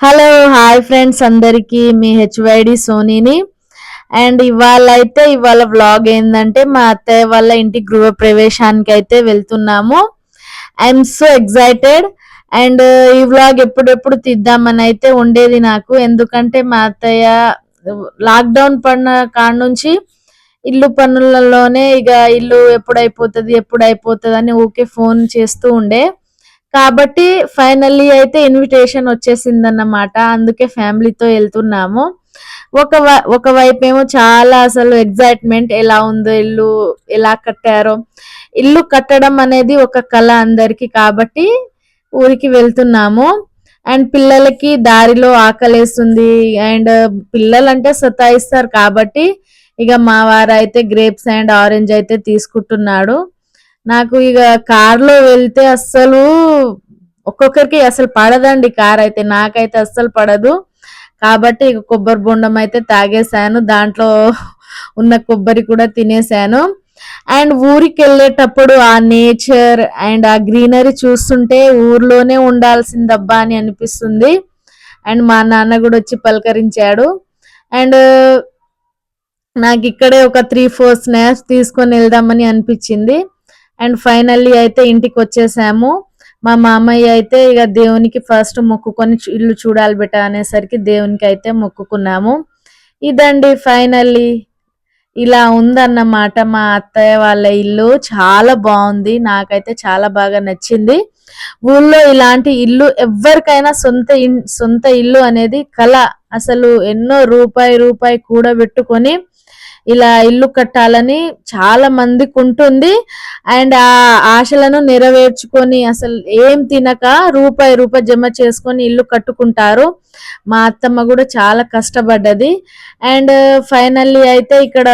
Hello hi friends అందరికీ మీ HYD సోనీని. And ఇవాళ అయితే ఇవాళ వ్లాగ్ ఏంటంటే మా అత్తయ్య వాళ్ళ ఇంటి గృహ ప్రవేశానికి అయితే వెళ్తున్నాము. ఐఎమ్ సో ఎక్సైటెడ్ అండ్ ఈ వ్లాగ్ ఎప్పుడెప్పుడు తీద్దామని అయితే ఉండేది నాకు. ఎందుకంటే మా అత్తయ్య లాక్డౌన్ పడిన కాడ నుంచి ఇల్లు పనులలోనే ఇక ఇల్లు ఎప్పుడు అయిపోతుంది ఎప్పుడు అయిపోతుంది అని ఊకే ఫోన్ చేస్తూ ఉండే. కాబట్టి ఫైనల్లీ అయితే ఇన్విటేషన్ వచ్చేసింది అన్నమాట అందుకే ఫ్యామిలీతో వెళ్తున్నాము. ఒక వై- ఒక వైపు ఏమో చాలా అసలు ఎగ్జైట్మెంట్ ఎలా ఉందో ఇల్లు ఎలా కట్టారో. ఇల్లు కట్టడం అనేది ఒక కళ అందరికి కాబట్టి ఊరికి వెళ్తున్నాము. అండ్ పిల్లలకి దారిలో ఆకలేస్తుంది. అండ్ పిల్లలంటే సతాయిస్తారు కాబట్టి ఇక మా వారు అయితే గ్రేప్స్ అండ్ ఆరెంజ్ అయితే తీసుకుంటున్నాడు. నాకు ఇక కార్లో వెళ్తే అస్సలు ఒక్కొక్కరికి అసలు పడదండి కార్ అయితే నాకైతే అస్సలు పడదు. కాబట్టి ఇక కొబ్బరి బొండం అయితే తాగేశాను దాంట్లో ఉన్న కొబ్బరి కూడా తినేశాను. అండ్ ఊరికి వెళ్ళేటప్పుడు ఆ నేచర్ అండ్ ఆ గ్రీనరీ చూస్తుంటే ఊర్లోనే ఉండాల్సిందబ్బా అని అనిపిస్తుంది. అండ్ మా నాన్న కూడా వచ్చి పలకరించాడు. అండ్ నాకు ఇక్కడే ఒక త్రీ ఫోర్ స్నాక్స్ తీసుకొని వెళ్దామని అనిపించింది. అండ్ ఫైనల్లీ అయితే ఇంటికి వచ్చేసాము మా మామయ్య అయితే ఇక దేవునికి ఫస్ట్ మొక్కుకొని ఇల్లు చూడాలి బెట అనేసరికి దేవునికి అయితే మొక్కుకున్నాము. ఇదండి ఫైనల్లీ ఇలా ఉందన్నమాట మా అత్తయ్య వాళ్ళ ఇల్లు. చాలా బాగుంది. నాకైతే చాలా బాగా నచ్చింది. ఊళ్ళో ఇలాంటి ఇల్లు ఎవరికైనా సొంత ఇన్- సొంత ఇల్లు అనేది కళ. అసలు ఎన్నో రూపాయి రూపాయి కూడబెట్టుకొని ఇలా ఇల్లు కట్టాలని చాలా మందికి ఉంటుంది. అండ్ ఆ ఆశలను నెరవేర్చుకొని అసలు ఏం తినక రూపాయి రూపాయి జమ చేసుకొని ఇల్లు కట్టుకుంటారు. మా అత్తమ్మ కూడా చాలా కష్టపడ్డది. అండ్ ఫైనల్లీ అయితే ఇక్కడ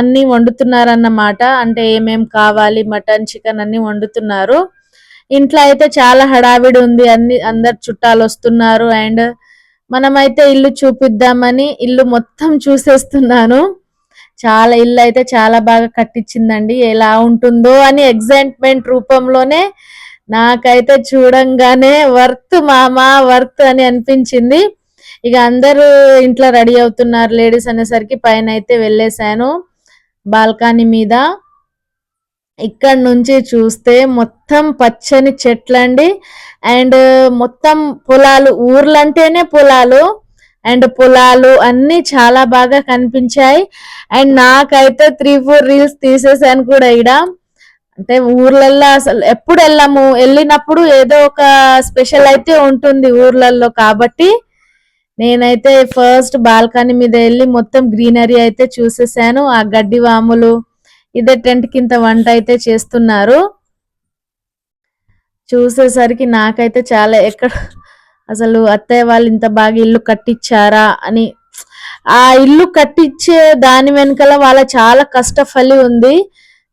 అన్ని వండుతున్నారన్నమాట. అంటే ఏమేం కావాలి? మటన్ చికెన్ అన్ని వండుతున్నారు. ఇంట్లో అయితే చాలా హడావిడి ఉంది. అన్ని అందరు చుట్టాలు వస్తున్నారు. అండ్ మనమైతే ఇల్లు చూపిద్దామని ఇల్లు మొత్తం చూసేస్తున్నాను. చాలా ఇల్లు అయితే చాలా బాగా కట్టించిందండి. ఎలా ఉంటుందో అని ఎగ్జైట్మెంట్ రూపంలోనే నాకైతే చూడంగానే వర్త్ మామా వర్త్ అని అనిపించింది. ఇక అందరూ ఇంట్లో రెడీ అవుతున్నారు లేడీస్ అనేసరికి పైన అయితే వెళ్ళేసాను బాల్కనీ మీద. ఇక్కడ నుంచి చూస్తే మొత్తం పచ్చని చెట్లండి. అండ్ మొత్తం పొలాలు ఊర్లంటేనే పొలాలు. అండ్ పొలాలు అన్ని చాలా బాగా కనిపించాయి. అండ్ నాకైతే త్రీ ఫోర్ రీల్స్ తీసేసాను కూడా ఇక్కడ అంటే ఊర్లల్లో అసలు ఎప్పుడు వెళ్ళాము వెళ్ళినప్పుడు ఏదో ఒక స్పెషల్ అయితే ఉంటుంది ఊర్లలో కాబట్టి నేనైతే ఫస్ట్ బాల్కనీ మీద వెళ్ళి మొత్తం గ్రీనరీ అయితే చూసేసాను ఆ గడ్డి వాములు ఇదే టెంట్ కింద వంట అయితే చేస్తున్నారు. చూసేసరికి నాకైతే చాలా ఎక్కడ అసలు అత్తయ్య వాళ్ళు ఇంత బాగా ఇల్లు కట్టించారా అని ఆ ఇల్లు కట్టించే దాని వెనకాల వాళ్ళ చాలా కష్టఫలి ఉంది.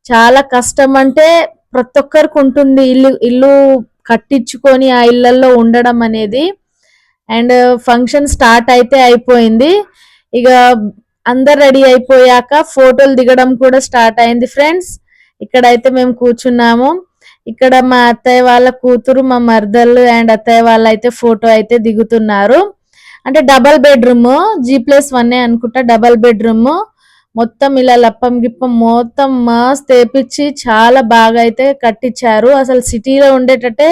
చాలా కష్టం అంటే ప్రతి ఒక్కరికి ఉంటుంది ఇల్లు ఇల్లు కట్టించుకొని ఆ ఇళ్ళలో ఉండడం అనేది. అండ్ ఫంక్షన్ స్టార్ట్ అయితే అయిపోయింది. ఇక అందరు రెడీ అయిపోయాక ఫోటోలు దిగడం కూడా స్టార్ట్ అయింది ఫ్రెండ్స్. ఇక్కడైతే మేము కూర్చున్నాము. ఇక్కడ మా అత్తయ్య వాళ్ళ కూతురు మా మర్దలు అండ్ అత్తయ్య వాళ్ళు అయితే ఫోటో అయితే దిగుతున్నారు. అంటే double bedroom G plus one అనుకుంటా డబల్ బెడ్రూమ్. మొత్తం ఇలా లప్పం గిప్పం మొత్తం మస్త్ తెప్పించి చాలా బాగా అయితే కట్టించారు అసలు సిటీలో ఉండేటట్టే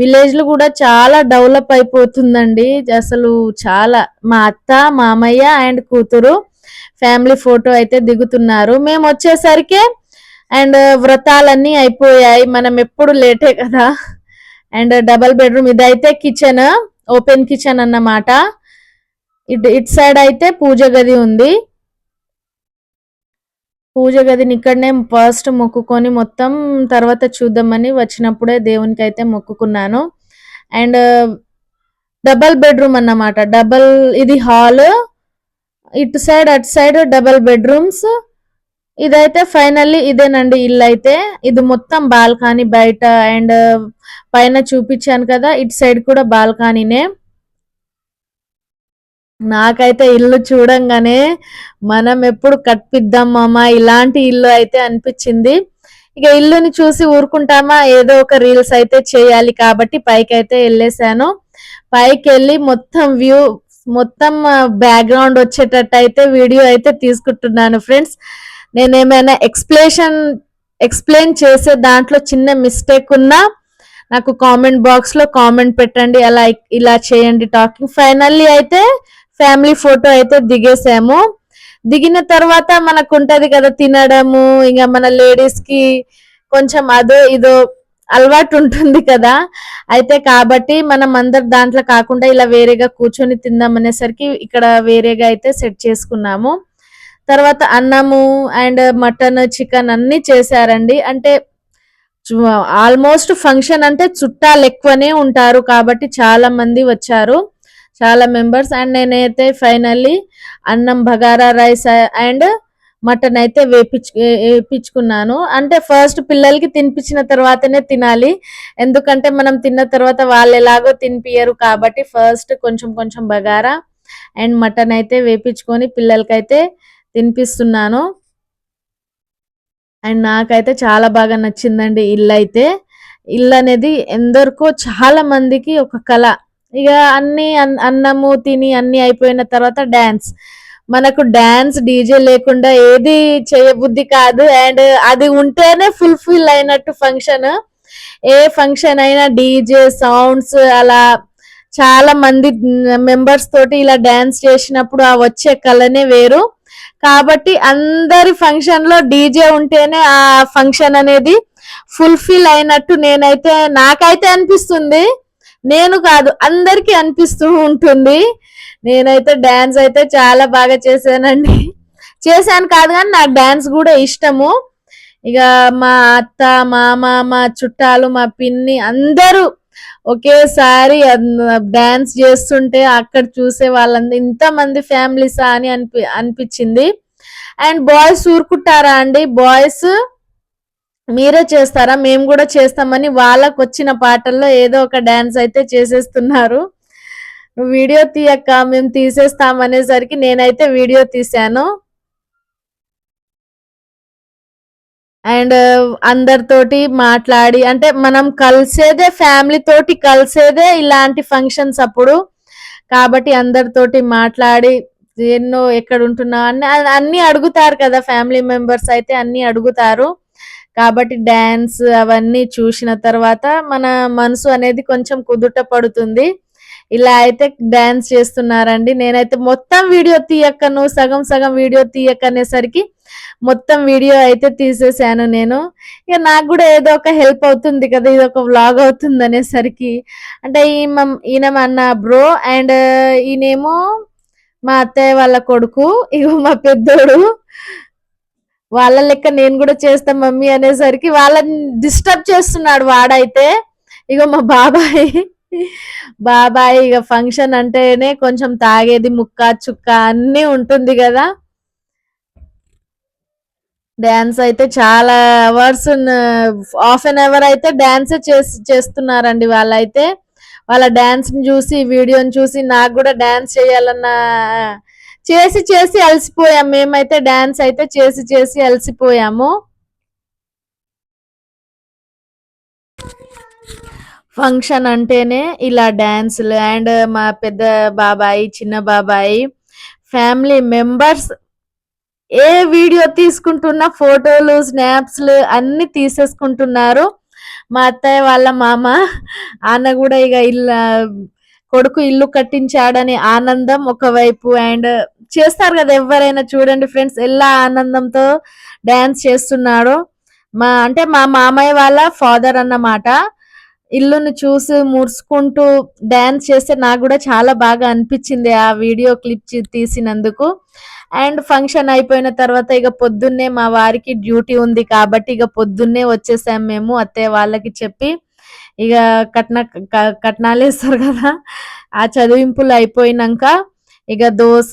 విలేజ్లు కూడా చాలా డెవలప్ అయిపోతుందండి. అసలు చాలా మా అత్త మామయ్య అండ్ కూతురు ఫ్యామిలీ ఫోటో అయితే దిగుతున్నారు. మేము వచ్చేసరికి అండ్ uh, వ్రతాలన్నీ అయిపోయాయి. మనం ఎప్పుడు లేటే కదా. అండ్ uh, డబల్ బెడ్రూమ్ ఇదైతే కిచెన్ ఓపెన్ కిచెన్ అన్నమాట. ఇటు ఇటు సైడ్ అయితే పూజ గది ఉంది. పూజ గదిని ఇక్కడనే ఫస్ట్ మొక్కుకొని మొత్తం తర్వాత చూద్దామని వచ్చినప్పుడే దేవునికి అయితే మొక్కుకున్నాను. అండ్ uh, డబల్ బెడ్రూమ్ అన్నమాట. డబల్ ఇది హాల్ ఇటు సైడ్ అటు సైడ్ డబల్ బెడ్రూమ్స్ ఇదైతే ఫైనల్లీ ఇదేనండి ఇల్లు అయితే ఇది మొత్తం బాల్కనీ బయట అండ్ పైన చూపించాను కదా ఇటు సైడ్ కూడా బాల్కనీనే. నాకైతే ఇల్లు చూడంగానే మనం ఎప్పుడు కట్పిద్దాం మామ? ఇలాంటి ఇల్లు అయితే అనిపించింది. ఇక ఇల్లుని చూసి ఊరుకుంటామా? ఏదో ఒక రీల్స్ అయితే చేయాలి కాబట్టి పైకి అయితే వెళ్ళేసాను పైకి వెళ్ళి మొత్తం వ్యూ మొత్తం బ్యాక్గ్రౌండ్ వచ్చేటట్టు అయితే వీడియో అయితే తీసుకుంటున్నాను ఫ్రెండ్స్. నేను ఏమైనా ఎక్స్ప్లెనేషన్ ఎక్స్ప్లెయిన్ చేసే దాంట్లో చిన్న మిస్టేక్ ఉన్నా నాకు కామెంట్ బాక్స్లో కామెంట్ పెట్టండి. అలా ఇలా చేయండి టాకింగ్. ఫైనల్లీ అయితే ఫ్యామిలీ ఫోటో అయితే దిగేసాము. దిగిన తర్వాత మనకు ఉంటది కదా తినడము ఇంకా మన లేడీస్కి కొంచెం అదో ఇదో అలవాటు ఉంటుంది కదా. అయితే కాబట్టి మనం అందరు దాంట్లో కాకుండా ఇలా వేరేగా కూర్చొని తిందాం అనేసరికి ఇక్కడ వేరేగా అయితే సెట్ చేసుకున్నాము. తర్వాత అన్నము అండ్ మటన్ చికెన్ అన్ని చేశారండి. అంటే ఆల్మోస్ట్ ఫంక్షన్ అంటే చుట్టాలు ఎక్కువనే ఉంటారు కాబట్టి చాలా మంది వచ్చారు చాలా మెంబర్స్. అండ్ నేనైతే ఫైనల్లీ అన్నం బగారా రైస్ అండ్ మటన్ అయితే వేపించు వేపించుకున్నాను అంటే ఫస్ట్ పిల్లలకి తినిపించిన తర్వాతనే తినాలి. ఎందుకంటే మనం తిన్న తర్వాత వాళ్ళు ఎలాగో తినిపియరు కాబట్టి ఫస్ట్ కొంచెం కొంచెం బగారా అండ్ మటన్ అయితే వేపించుకొని పిల్లలకైతే తినిపిస్తున్నాను అండ్ నాకైతే చాలా బాగా నచ్చిందండి ఇల్లు అయితే ఇల్లు అనేది ఎందరికో చాలా మందికి ఒక కళ. ఇక అన్ని అన్నము తిని అన్ని అయిపోయిన తర్వాత డ్యాన్స్ మనకు డ్యాన్స్ డీజే లేకుండా ఏది చేయబుద్ధి కాదు. అండ్ అది ఉంటేనే ఫుల్ఫిల్ అయినట్టు ఫంక్షన్. ఏ ఫంక్షన్ అయినా డీజే సౌండ్స్ అలా చాలా మంది మెంబర్స్ తోటి ఇలా డ్యాన్స్ చేసినప్పుడు ఆ వచ్చే కళనే వేరు. కాబట్టి అందరి ఫంక్షన్లో డీజే ఉంటేనే ఆ ఫంక్షన్ అనేది ఫుల్ఫిల్ అయినట్టు నేనైతే నాకైతే అనిపిస్తుంది. నేను కాదు అందరికీ అనిపిస్తూ ఉంటుంది. నేనైతే డాన్స్ అయితే చాలా బాగా చేశానండి. చేశాను కాదు కానీ నాకు డాన్స్ కూడా ఇష్టము. ఇక మా అత్త మామ మా చుట్టాలు మా పిన్ని అందరూ ఒకేసారి డాన్స్ చేస్తుంటే అక్కడ చూసే వాళ్ళందరూ ఇంతమంది ఫ్యామిలీసా అని అనిపి అనిపించింది. అండ్ బాయ్స్ ఊరుకుంటారా అండి? బాయ్స్ మీరే చేస్తారా? మేము కూడా చేస్తామని వాళ్ళకు వచ్చిన పాటల్లో ఏదో ఒక డాన్స్ అయితే చేసేస్తున్నారు. వీడియో తీయక్క మేము తీసేస్తాం అనేసరికి నేనైతే వీడియో తీశాను. అండ్ అందరితోటి మాట్లాడి అంటే మనం కలిసేదే ఫ్యామిలీ తోటి కలిసేదే ఇలాంటి ఫంక్షన్స్ అప్పుడు. కాబట్టి అందరితోటి మాట్లాడి ఎన్నో ఎక్కడ ఉంటున్నా అన్ని అన్ని అడుగుతారు కదా ఫ్యామిలీ మెంబర్స్ అయితే అన్ని అడుగుతారు. కాబట్టి డ్యాన్స్ అవన్నీ చూసిన తర్వాత మన మనసు అనేది కొంచెం కుదుట పడుతుంది. ఇలా అయితే డాన్స్ చేస్తున్నారండి. నేనైతే మొత్తం వీడియో తీయక్కను సగం సగం వీడియో తీయక్కనేసరికి మొత్తం వీడియో అయితే తీసేసాను నేను. ఇక నాకు కూడా ఏదో ఒక హెల్ప్ అవుతుంది కదా ఇది ఒక వ్లాగ్ అవుతుంది అనేసరికి. అంటే ఈయన అన్న బ్రో అండ్ ఈయనేమో మా అత్తయ్య వాళ్ళ కొడుకు ఇగో మా పెద్దోడు. వాళ్ళ లెక్క నేను కూడా చేస్తా మమ్మీ అనేసరికి వాళ్ళని డిస్టర్బ్ చేస్తున్నాడు వాడైతే. ఇగో మా బాబాయ్. బాబాయ్ ఇక ఫంక్షన్ అంటేనే కొంచెం తాగేది ముక్క చుక్క అన్నీ ఉంటుంది కదా. డ్యాన్స్ అయితే చాలా అవర్స్ హాఫ్ అన్ అవర్ అయితే డ్యాన్స్ చేసి చేస్తున్నారండి వాళ్ళైతే. వాళ్ళ డాన్స్ చూసి వీడియోని చూసి నాకు కూడా డాన్స్ చేయాలన్న చేసి చేసి అలసిపోయాం. మేమైతే డాన్స్ అయితే చేసి చేసి అలసిపోయాము. ఫంక్షన్ అంటేనే ఇలా డ్యాన్సులు అండ్ మా పెద్ద బాబాయి చిన్న బాబాయి ఫ్యామిలీ మెంబర్స్ ఏ వీడియో తీసుకుంటున్న ఫోటోలు స్నాప్స్లు అన్ని తీసేసుకుంటున్నారు. మా అత్తయ్య వాళ్ళ మామ ఆయన కూడా ఇక ఇల్లు కొడుకు ఇల్లు కట్టించాడని ఆనందం ఒకవైపు అండ్ చేస్తారు కదా ఎవరైనా చూడండి ఫ్రెండ్స్ ఎలా ఆనందంతో డాన్స్ చేస్తున్నాడు మా అంటే మా మామయ్య వాళ్ళ ఫాదర్ అన్నమాట. ఇల్లును చూసి ముడుచుకుంటూ డాన్స్ చేస్తే నాకు కూడా చాలా బాగా అనిపించింది ఆ వీడియో క్లిప్ తీసినందుకు. అండ్ ఫంక్షన్ అయిపోయిన తర్వాత ఇక పొద్దున్నే మా వారికి డ్యూటీ ఉంది కాబట్టి ఇక పొద్దున్నే వచ్చేసాం మేము అత్తయ్య వాళ్ళకి చెప్పి. ఇక కట్న కట్నాలు వేస్తారు కదా ఆ చదివింపులు అయిపోయినాక ఇక దోశ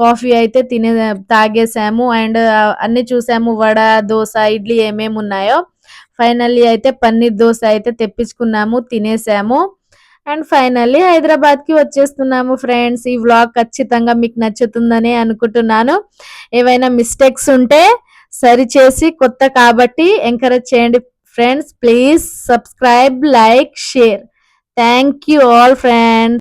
కాఫీ అయితే తినే తాగేసాము. అండ్ అన్ని చూసాము వడ దోశ ఇడ్లీ ఏమేమి ఉన్నాయో ఫైనల్లీ అయితే పన్నీర్ దోశ అయితే తెప్పించుకున్నాము తినేసాము. అండ్ ఫైనల్లీ హైదరాబాద్కి వచ్చేస్తున్నాము ఫ్రెండ్స్. ఈ వ్లాగ్ ఖచ్చితంగా మీకు నచ్చుతుందని అనుకుంటున్నాను. ఏవైనా మిస్టేక్స్ ఉంటే సరిచేసి కొత్త కాబట్టి ఎంకరేజ్ చేయండి friends. Please subscribe like share. Thank you all friends.